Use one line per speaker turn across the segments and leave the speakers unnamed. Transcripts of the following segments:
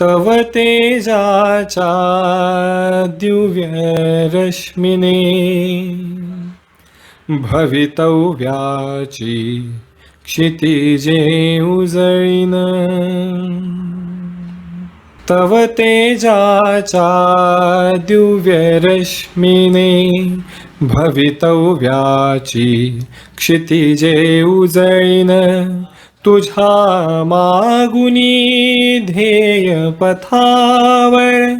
तव तेजाचा दिव्यरश्मिने भवितव्याची क्षितिजे उजळीन. तव तेजाचा दिव्यरश्मिने भवितव्याची क्षितिजे उजळीन. तुझ्या मागुनी ध्येय पथावर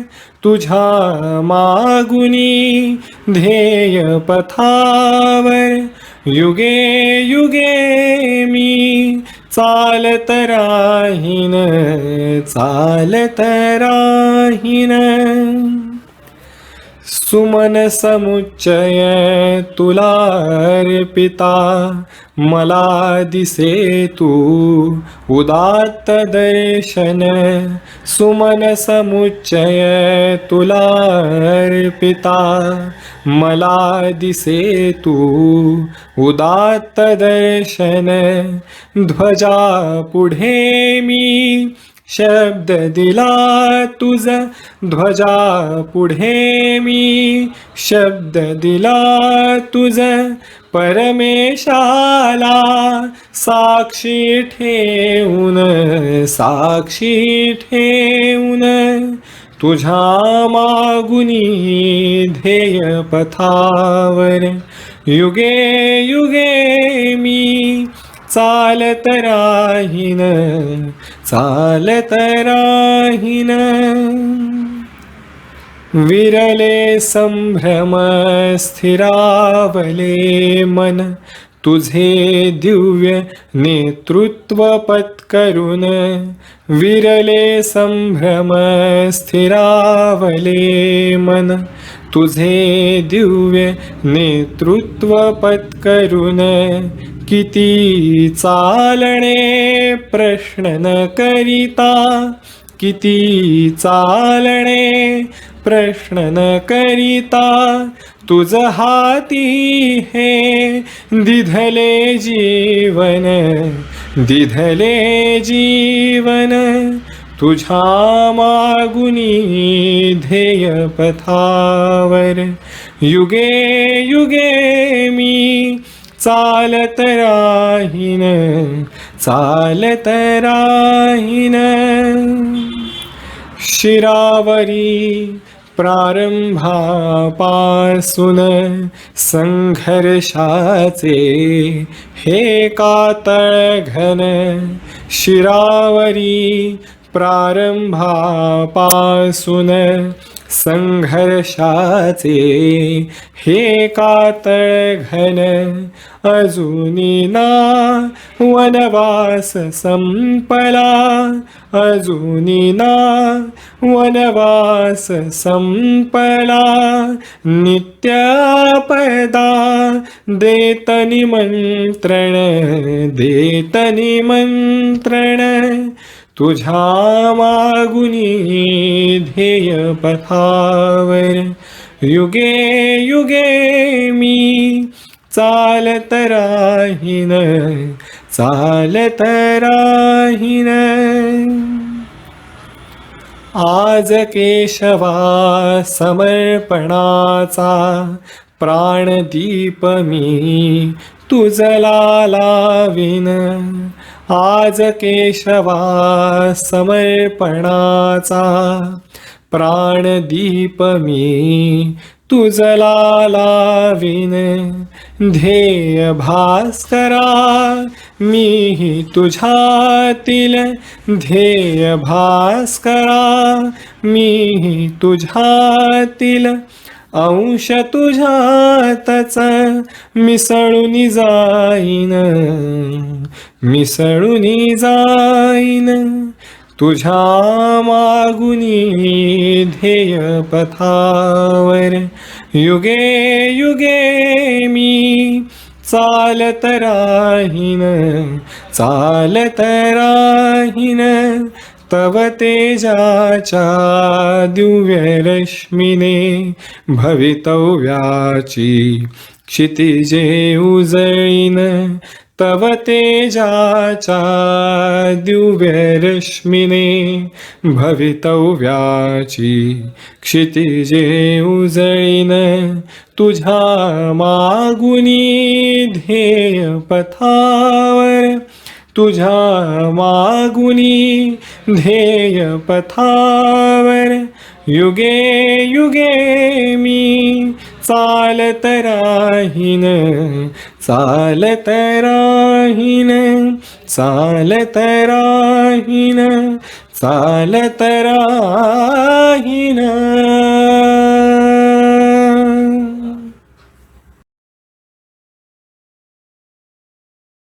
तुझ्या मागुनी ध्येय पथावर युगे युगे मी चालत राहीन चालत राहीन. सुमन समुच्चय तुला अर्पिता मला दिसे तू उदात्त दर्शन। सुमन समुच्चय तुला अर्पिता मला दिसे तू उदात्त दर्शन। ध्वजा पुढे मी शब्द दिला तुझ ध्वजा पुढे मी. शब्द दिला तुझ परमेशाला साक्षी ठेवून साक्षी ठेवून. तुझ्या मागुनी ध्येय पथावर युगे युगे मी चालत राहीन. चालत राहीन. विरले संभ्रम स्थिरावले मन. तुझे दिव्य नेतृत्व पत्करून. विरले संभ्रम स्थिरावले मन. तुझे दिव्य नेतृत्व पत्करून. किती चालणे प्रश्न न करिता किती चालणे प्रश्न न करिता तुझ हाती हे दिधले जीवन दिधले जीवन तुझ्या मागुनी ध्येय पथावर युगे युगे मी चालत राहीन चालत राहीन. शिरावरी प्रारंभापासून संघर्षाचे हे कातळ घन. शिरावरी प्रारंभापासून संघर्षाचे हे कातळ घन अजूनी ना वनवास संपला. अजूनी ना वनवास संपला. नित्यापदा देत निमंत्रण देत निमंत्रण तुझ्या मागुनी ध्येय पथावर युगे युगे मी चालत राहीन चालत राहीन. आज केशवा समर्पणाचा प्राणदीप मी तुझला लावीन आज केशवा समर्पणाचा प्राणदीप मी. तुझला लावीन ध्येय भास्करा मी तुझ्यातील ध्येय भास्करा मी तुझ्यातील अंश तुझ्यातच मिसळून जाईन. मिसळून जाईन. तुझ्या मागुनी ध्येय पथावर युगे युगे मी चालत राहीन चालत राहीन. तव तेजाच्या दिव्यरश्मिने भवितव्याची क्षितिजे उजळीन तव तेजाच्या दिव्यरश्मिने भवितव्याची क्षितिजे उजळीन तुझ्या मागुनी ध्येय पथावर तुझ्या मागुनी ध्येय पथावर युगे युगे मी चालत राहीन चालत राहीन चालत राहीन चालत राहीन.